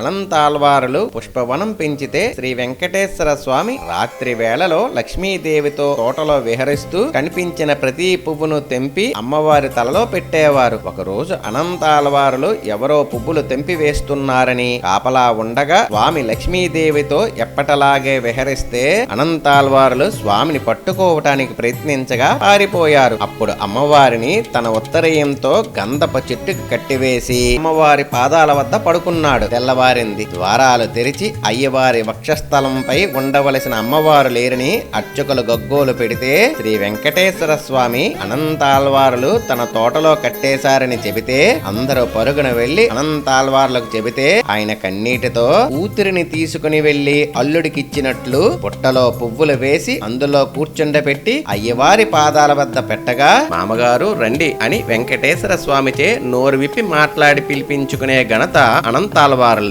అనంతాల్వారులు పుష్పవనం పెంచితే శ్రీ వెంకటేశ్వర స్వామి రాత్రి వేళలో లక్ష్మీదేవితో తోటలో విహరిస్తూ కనిపించిన ప్రతి పువ్వును తెంపి అమ్మవారి తలలో పెట్టేవారు. ఒకరోజు అనంతాల్వారులు ఎవరో పువ్వులు తెంపి వేస్తున్నారని కాపలా ఉండగా స్వామి లక్ష్మీదేవితో ఎప్పటలాగే విహరిస్తే అనంతాల్వారులు స్వామిని పట్టుకోవటానికి ప్రయత్నించగా పారిపోయారు. అప్పుడు అమ్మవారిని తన ఉత్తరయంతో గంధప చెట్టుకు కట్టివేసి అమ్మవారి పాదాల వద్ద పడుకున్నాడు. తెల్లవారు తెల్లవారింది ద్వారాలు తెరిచి అయ్యవారి వక్షస్థలంపై ఉండవలసిన అమ్మవారు లేరని అర్చకులు గగ్గోలు పెడితే శ్రీ వెంకటేశ్వర స్వామి అనంతాల్వారులు తన తోటలో కట్టేశారని చెబితే అందరూ పరుగున వెళ్ళి అనంతాల్వార్లకు చెబితే ఆయన కన్నీటితో కూతురిని తీసుకుని వెళ్ళి అల్లుడికిచ్చినట్లు పుట్టలో పువ్వులు వేసి అందులో కూర్చుండబెట్టి అయ్యవారి పాదాల వద్ద పెట్టగా మామగారు రండి అని వెంకటేశ్వర స్వామిచే నోరు విప్పి మాట్లాడి పిలిపించుకునే ఘనత అనంతాల్వారులు